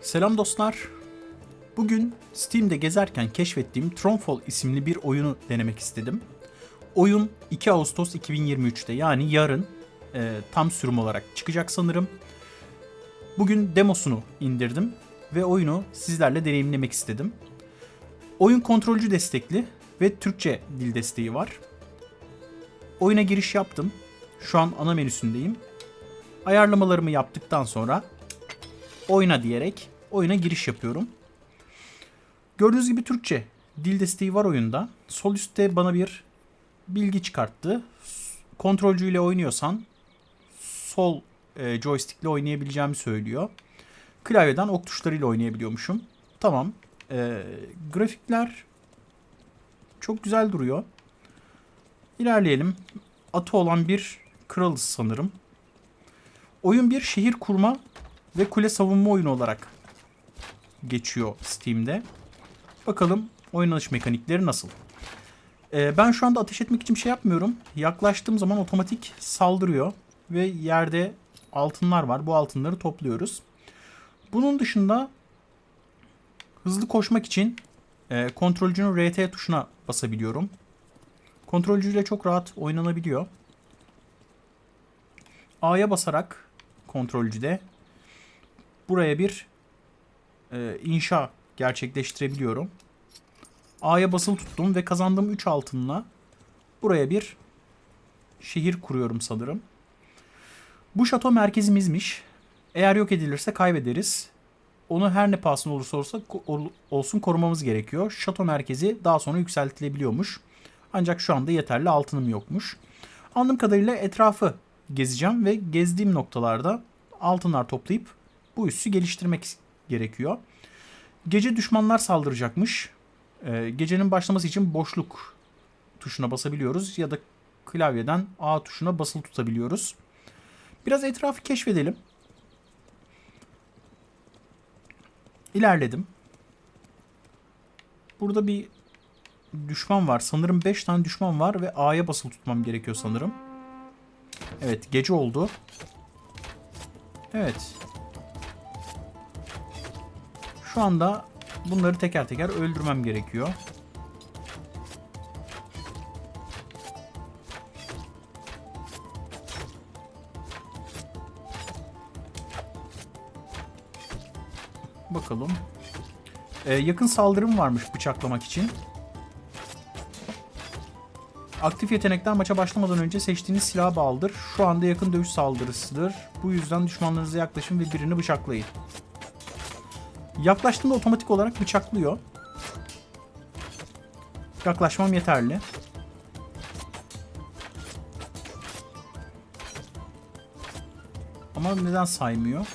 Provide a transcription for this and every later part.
Selam dostlar. Bugün Steam'de gezerken keşfettiğim Tronfall isimli bir oyunu denemek istedim. Oyun 2 Ağustos 2023'te yani yarın e, tam sürüm olarak çıkacak sanırım. Bugün demosunu indirdim ve oyunu sizlerle deneyimlemek istedim. Oyun kontrolcü destekli ve Türkçe dil desteği var. Oyuna giriş yaptım. Şu an ana menüsündeyim. Ayarlamalarımı yaptıktan sonra oyna diyerek oyuna giriş yapıyorum. Gördüğünüz gibi Türkçe dil desteği var oyunda. Sol üstte bana bir bilgi çıkarttı. Kontrolcüyle oynuyorsan sol e, joystickle oynayabileceğimi söylüyor. Klavyeden ok tuşlarıyla oynayabiliyormuşum. Tamam. E, grafikler çok güzel duruyor. İlerleyelim. Atı olan bir kralız sanırım. Oyun bir şehir kurma ve kule savunma oyunu olarak geçiyor Steam'de. Bakalım oynanış mekanikleri nasıl? Ee, ben şu anda ateş etmek için şey yapmıyorum. Yaklaştığım zaman otomatik saldırıyor ve yerde altınlar var. Bu altınları topluyoruz. Bunun dışında hızlı koşmak için e, kontrolcünün RT tuşuna basabiliyorum. Kontrolcüyle çok rahat oynanabiliyor. A'ya basarak kontrolcüde buraya bir e, inşa gerçekleştirebiliyorum. A'ya basılı tuttum ve kazandığım 3 altınla buraya bir şehir kuruyorum sanırım. Bu şato merkezimizmiş. Eğer yok edilirse kaybederiz. Onu her ne pahasına olursa olsa olsun korumamız gerekiyor. Şato merkezi daha sonra yükseltilebiliyormuş. Ancak şu anda yeterli altınım yokmuş. Anladığım kadarıyla etrafı gezeceğim ve gezdiğim noktalarda altınlar toplayıp bu üssü geliştirmek gerekiyor. Gece düşmanlar saldıracakmış. Ee, gecenin başlaması için boşluk tuşuna basabiliyoruz ya da klavyeden A tuşuna basılı tutabiliyoruz. Biraz etrafı keşfedelim. İlerledim. Burada bir düşman var. Sanırım 5 tane düşman var ve A'ya basılı tutmam gerekiyor sanırım. Evet gece oldu. Evet. Şu anda bunları teker teker öldürmem gerekiyor. Bakalım. Ee, yakın saldırım varmış bıçaklamak için. Aktif yetenekler maça başlamadan önce seçtiğiniz silaha bağlıdır. Şu anda yakın dövüş saldırısıdır. Bu yüzden düşmanlarınıza yaklaşın ve birini bıçaklayın. Yaklaştığında otomatik olarak bıçaklıyor. Yaklaşmam yeterli. Ama neden saymıyor?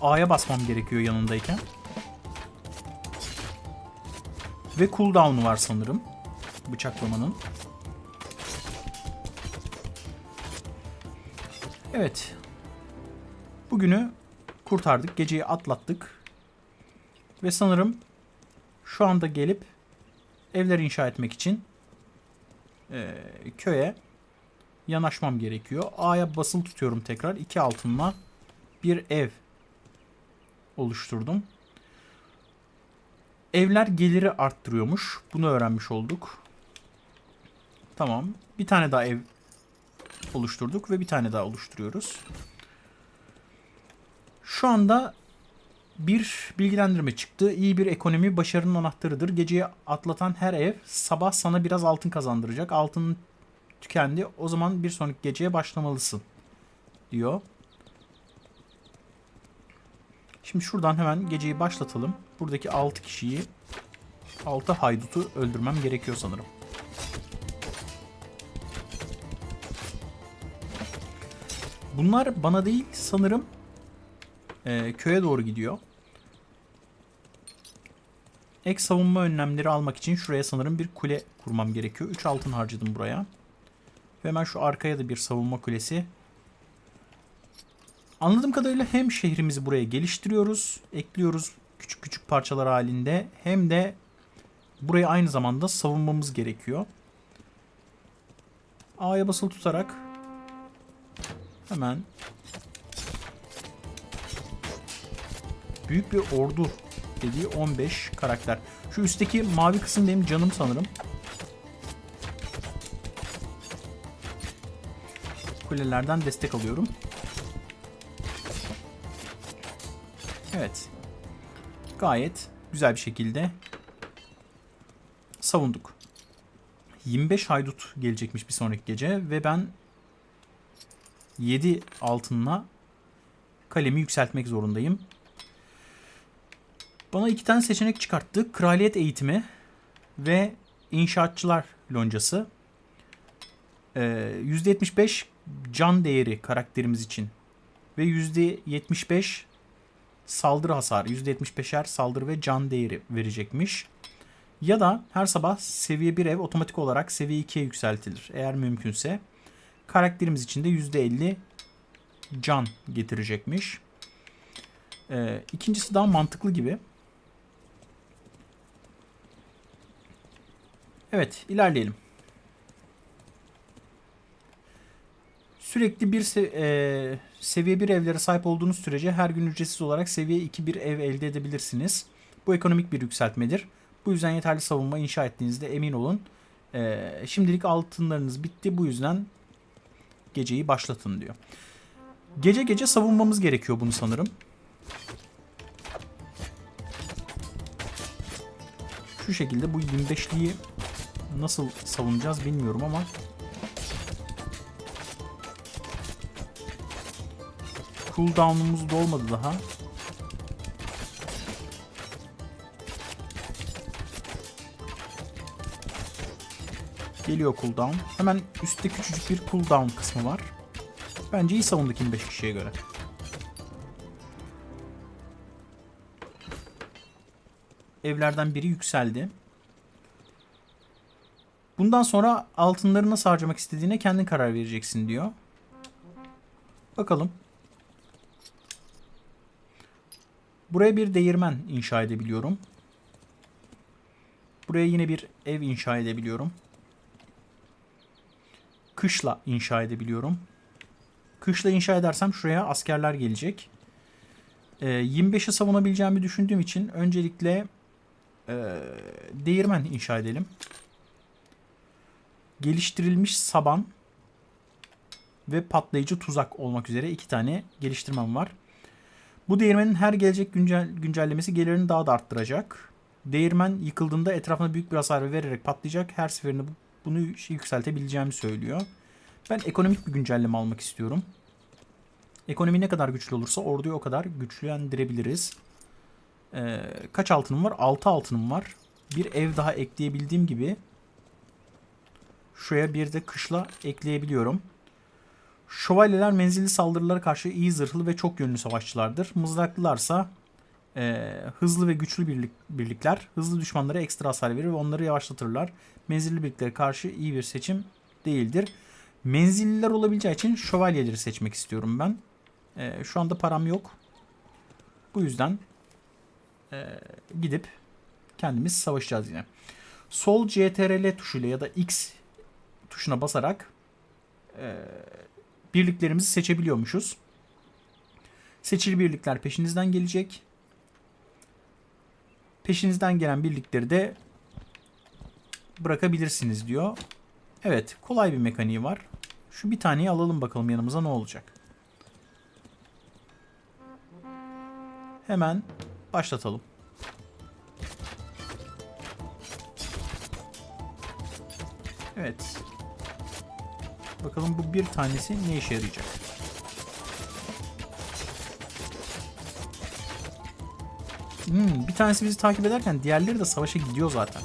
A'ya basmam gerekiyor yanındayken. Ve cooldown'u var sanırım. Bıçaklamanın. Evet. Bugünü kurtardık. Geceyi atlattık. Ve sanırım şu anda gelip evler inşa etmek için e, köye yanaşmam gerekiyor. A'ya basılı tutuyorum tekrar. iki altınla bir ev oluşturdum. Evler geliri arttırıyormuş. Bunu öğrenmiş olduk. Tamam. Bir tane daha ev oluşturduk ve bir tane daha oluşturuyoruz. Şu anda bir bilgilendirme çıktı. İyi bir ekonomi başarının anahtarıdır. Geceyi atlatan her ev sabah sana biraz altın kazandıracak. Altın tükendi. O zaman bir sonraki geceye başlamalısın diyor. Şimdi şuradan hemen geceyi başlatalım. Buradaki 6 kişiyi 6 haydutu öldürmem gerekiyor sanırım. Bunlar bana değil sanırım e, köye doğru gidiyor. Ek savunma önlemleri almak için şuraya sanırım bir kule kurmam gerekiyor. 3 altın harcadım buraya. Ve hemen şu arkaya da bir savunma kulesi Anladığım kadarıyla hem şehrimizi buraya geliştiriyoruz, ekliyoruz küçük küçük parçalar halinde hem de burayı aynı zamanda savunmamız gerekiyor. A'ya basılı tutarak hemen büyük bir ordu dediği 15 karakter. Şu üstteki mavi kısım benim canım sanırım. Kulelerden destek alıyorum. Evet. Gayet güzel bir şekilde savunduk. 25 haydut gelecekmiş bir sonraki gece ve ben 7 altınla kalemi yükseltmek zorundayım. Bana iki tane seçenek çıkarttı. Kraliyet eğitimi ve inşaatçılar loncası. Ee, %75 can değeri karakterimiz için ve %75 saldırı hasarı, %75'er saldırı ve can değeri verecekmiş. Ya da her sabah seviye 1 ev otomatik olarak seviye 2'ye yükseltilir. Eğer mümkünse karakterimiz için de %50 can getirecekmiş. Ee, ikincisi daha mantıklı gibi. Evet, ilerleyelim. Sürekli bir se- e, seviye 1 evlere sahip olduğunuz sürece her gün ücretsiz olarak seviye 2 bir ev elde edebilirsiniz. Bu ekonomik bir yükseltmedir. Bu yüzden yeterli savunma inşa ettiğinizde emin olun. E, şimdilik altınlarınız bitti. Bu yüzden geceyi başlatın diyor. Gece gece savunmamız gerekiyor bunu sanırım. Şu şekilde bu 25'liği nasıl savunacağız bilmiyorum ama cooldown'umuz dolmadı daha. Geliyor cooldown. Hemen üstte küçücük bir cooldown kısmı var. Bence iyi savunduk 25 kişiye göre. Evlerden biri yükseldi. Bundan sonra altınları nasıl harcamak istediğine kendin karar vereceksin diyor. Bakalım. Buraya bir değirmen inşa edebiliyorum. Buraya yine bir ev inşa edebiliyorum. Kışla inşa edebiliyorum. Kışla inşa edersem şuraya askerler gelecek. Ee, 25'i savunabileceğimi düşündüğüm için öncelikle e, değirmen inşa edelim. Geliştirilmiş saban ve patlayıcı tuzak olmak üzere iki tane geliştirmem var. Bu değirmenin her gelecek güncel, güncellemesi gelirini daha da arttıracak. Değirmen yıkıldığında etrafına büyük bir hasar vererek patlayacak. Her seferinde bu- bunu yükseltebileceğimi söylüyor. Ben ekonomik bir güncelleme almak istiyorum. Ekonomi ne kadar güçlü olursa orduyu o kadar güçlendirebiliriz. Ee, kaç altınım var? 6 altınım var. Bir ev daha ekleyebildiğim gibi şuraya bir de kışla ekleyebiliyorum. Şövalyeler menzilli saldırılara karşı iyi zırhlı ve çok yönlü savaşçılardır. Mızraklılarsa e, hızlı ve güçlü birlik, birlikler hızlı düşmanlara ekstra hasar verir ve onları yavaşlatırlar. Menzilli birliklere karşı iyi bir seçim değildir. Menzilliler olabileceği için şövalyeleri seçmek istiyorum ben. E, şu anda param yok. Bu yüzden e, gidip kendimiz savaşacağız yine. Sol CTRL tuşuyla ya da X tuşuna basarak e, birliklerimizi seçebiliyormuşuz. Seçili birlikler peşinizden gelecek. Peşinizden gelen birlikleri de bırakabilirsiniz diyor. Evet, kolay bir mekaniği var. Şu bir taneyi alalım bakalım yanımıza ne olacak. Hemen başlatalım. Evet. Bakalım bu bir tanesi ne işe yarayacak. Hmm, bir tanesi bizi takip ederken diğerleri de savaşa gidiyor zaten.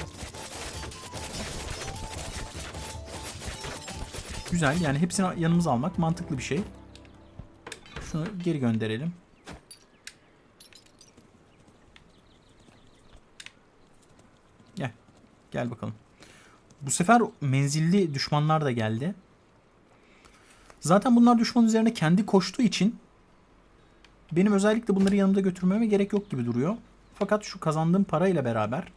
Güzel yani hepsini yanımıza almak mantıklı bir şey. Şunu geri gönderelim. Gel. Gel bakalım. Bu sefer menzilli düşmanlar da geldi. Zaten bunlar düşman üzerine kendi koştuğu için Benim özellikle bunları yanımda götürmeme gerek yok gibi duruyor. Fakat şu kazandığım parayla beraber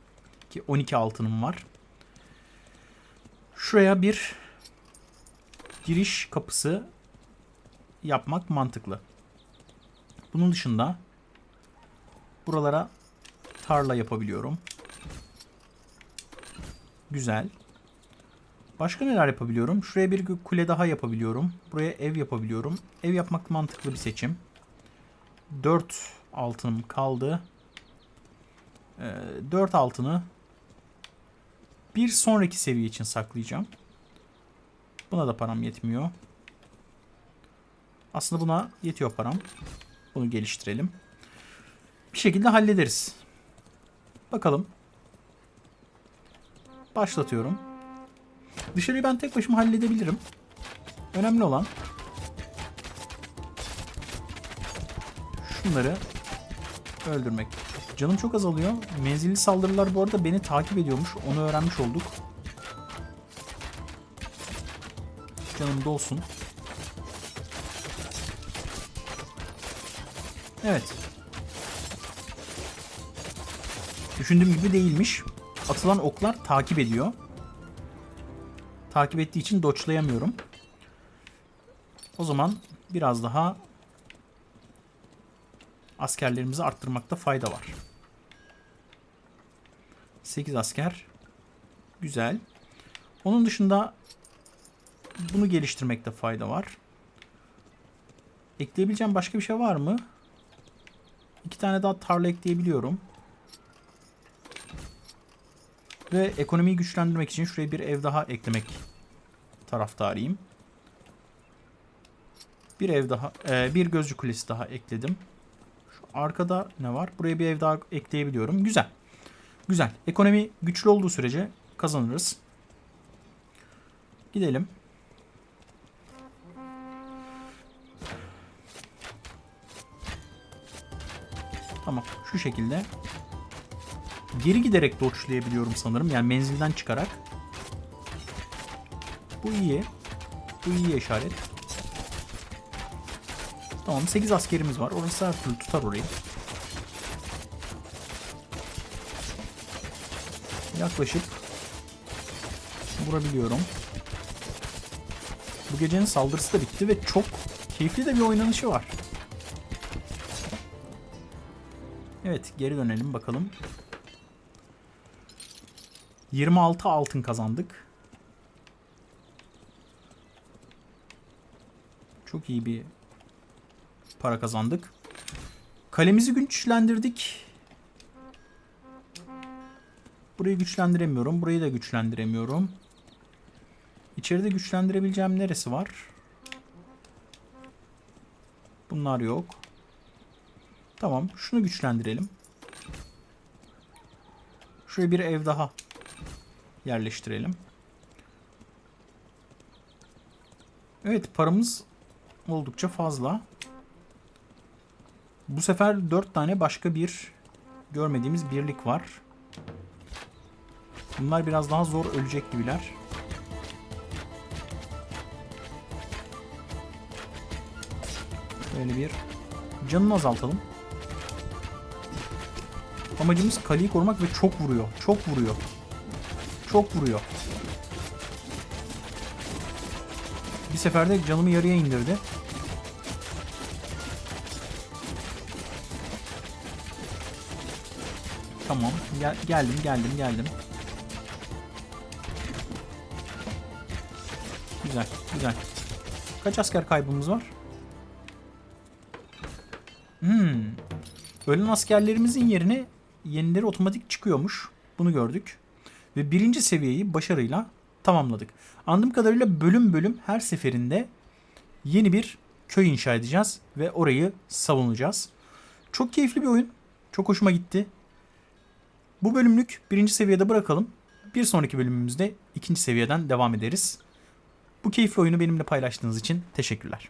ki 12 altınım var. Şuraya bir giriş kapısı yapmak mantıklı. Bunun dışında buralara tarla yapabiliyorum. Güzel. Başka neler yapabiliyorum? Şuraya bir kule daha yapabiliyorum. Buraya ev yapabiliyorum. Ev yapmak mantıklı bir seçim. 4 altınım kaldı. Ee, 4 altını bir sonraki seviye için saklayacağım. Buna da param yetmiyor. Aslında buna yetiyor param. Bunu geliştirelim. Bir şekilde hallederiz. Bakalım. Başlatıyorum. Dışarıyı ben tek başıma halledebilirim. Önemli olan şunları öldürmek. Canım çok azalıyor. Menzilli saldırılar bu arada beni takip ediyormuş. Onu öğrenmiş olduk. Canım dolsun. Evet. Düşündüğüm gibi değilmiş. Atılan oklar takip ediyor. Takip ettiği için doçlayamıyorum. O zaman biraz daha askerlerimizi arttırmakta fayda var. 8 asker. Güzel. Onun dışında bunu geliştirmekte fayda var. Ekleyebileceğim başka bir şey var mı? İki tane daha tarla ekleyebiliyorum. Ve ekonomiyi güçlendirmek için şuraya bir ev daha eklemek taraftarıyım. Bir ev daha, e, bir gözcü kulesi daha ekledim. Şu arkada ne var? Buraya bir ev daha ekleyebiliyorum. Güzel. Güzel. Ekonomi güçlü olduğu sürece kazanırız. Gidelim. Tamam. Şu şekilde. Geri giderek doçlayabiliyorum sanırım. Yani menzilden çıkarak. Bu iyi. Bu iyi işaret. Tamam 8 askerimiz var. Orası her türlü tutar orayı. Yaklaşıp vurabiliyorum. Bu gecenin saldırısı da bitti ve çok keyifli de bir oynanışı var. Evet geri dönelim bakalım. 26 altın kazandık. Çok iyi bir para kazandık. Kalemizi güçlendirdik. Burayı güçlendiremiyorum. Burayı da güçlendiremiyorum. İçeride güçlendirebileceğim neresi var? Bunlar yok. Tamam. Şunu güçlendirelim. Şuraya bir ev daha yerleştirelim. Evet paramız oldukça fazla. Bu sefer 4 tane başka bir görmediğimiz birlik var. Bunlar biraz daha zor ölecek gibiler. Böyle bir canını azaltalım. Amacımız kaleyi korumak ve çok vuruyor. Çok vuruyor. Çok vuruyor. Bir seferde canımı yarıya indirdi. Tamam. Gel geldim, geldim, geldim. Güzel, güzel. Kaç asker kaybımız var? Hmm. Ölen askerlerimizin yerine yenileri otomatik çıkıyormuş. Bunu gördük. Ve birinci seviyeyi başarıyla tamamladık. Anladığım kadarıyla bölüm bölüm her seferinde yeni bir köy inşa edeceğiz ve orayı savunacağız. Çok keyifli bir oyun. Çok hoşuma gitti. Bu bölümlük birinci seviyede bırakalım. Bir sonraki bölümümüzde ikinci seviyeden devam ederiz. Bu keyifli oyunu benimle paylaştığınız için teşekkürler.